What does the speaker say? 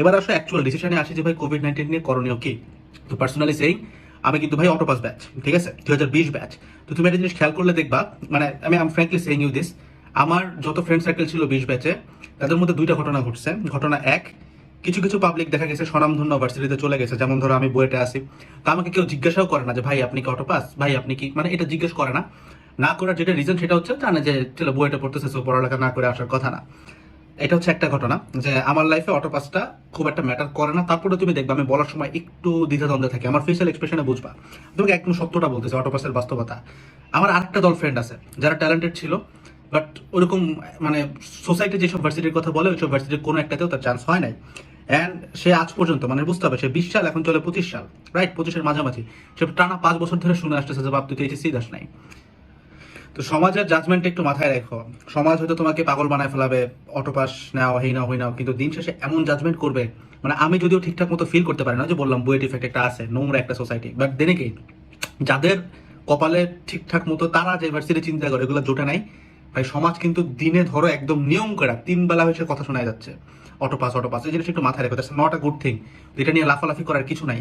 এবার আসো অ্যাকচুয়াল ডিসিশনে আসি যে ভাই কোভিড নাইন্টিন নিয়ে করণীয় কি? তো পার্সোনালি সেই আমি কিন্তু ভাই অটোপাস ব্যাচ ঠিক আছে? দুই হাজার বিশ ব্যাচ তো তুমি একটা জিনিস খেয়াল করলে দেখবা মানে আমি am frankly saying you this আমার যত ফ্রেন্ড সার্কেল ছিল বিশ ব্যাচে তাদের মধ্যে দুইটা ঘটনা ঘটছে। ঘটনা এক, কিছু কিছু পাবলিক দেখা গেছে স্বনামধন্য ভার্সিটিতে চলে গেছে। যেমন ধরো আমি বইয়েটে আসি তো আমাকে কেউ জিজ্ঞাসাও করে না যে ভাই আপনি কি অটোপাস ভাই আপনি কি মানে এটা জিজ্ঞেস করে না। না করার যেটা রিজন সেটা হচ্ছে জানে যে চলো বইটা পড়তেছে, so পড়ালেখা না করে আসার কথা না। এটা হচ্ছে একটা ঘটনা যে আমার লাইফে অটোপাসটা খুব একটা ম্যাটার করে না। তারপরে তুমি দেখবে আমি বলার সময় একটু দ্বিধাদ্বন্দ্বে থাকি। আমার ফেসিয়াল এক্সপ্রেশনে বুঝবা। তোমাকে একদম সত্যটা বলতেছে অটোপাসের বাস্তবতা। আমার আরেকটা দল ফ্রেন্ড আছে, যারা ট্যালেন্টেড ছিল বাট ওরকম মানে সোসাইটি যেসব ভার্সিটির কথা বলে, ওইসব ভার্সিটির কোনো একটাতেও তার চান্স হয় নাই। অ্যান্ড সে আজ পর্যন্ত মানে বুঝতে হবে, সে বিশ সাল, এখন চলে পঁচিশ সাল রাইট পঁচিশের মাঝামাঝি। সে টানা পাঁচ বছর ধরে শুনে আসতেছে যে, বাপ, তুই তো এইচএসসি দাস নাই। তো সমাজের জাজমেন্ট একটু মাথায় রাখো। সমাজ হয়তো তোমাকে পাগল বানায় ফেলাবে অটোপাস নাও, হেই নাও, হই নাও, কিন্তু দিন শেষে এমন জাজমেন্ট করবে মানে আমি যদিও ঠিকঠাক মতো ফিল করতে পারি না যে বললাম, বুয়েট ইফেক্ট একটা আছে, নোংরা একটা সোসাইটি বাট দেনে কি যাদের কপালে ঠিকঠাক মতো, তারা যে ভার্সিটি চিন্তা করে, এগুলো জোটে নাই। ভাই, সমাজ কিন্তু দিনে ধরো একদম নিয়ম করে, তিন বেলা হয়েছে কথা শোনা যাচ্ছে। অটোপাস অটোপাস এই জিনিসটা একটু মাথায় রেখো that's not a good thing এটা নিয়ে লাফালাফি করার কিছু নাই।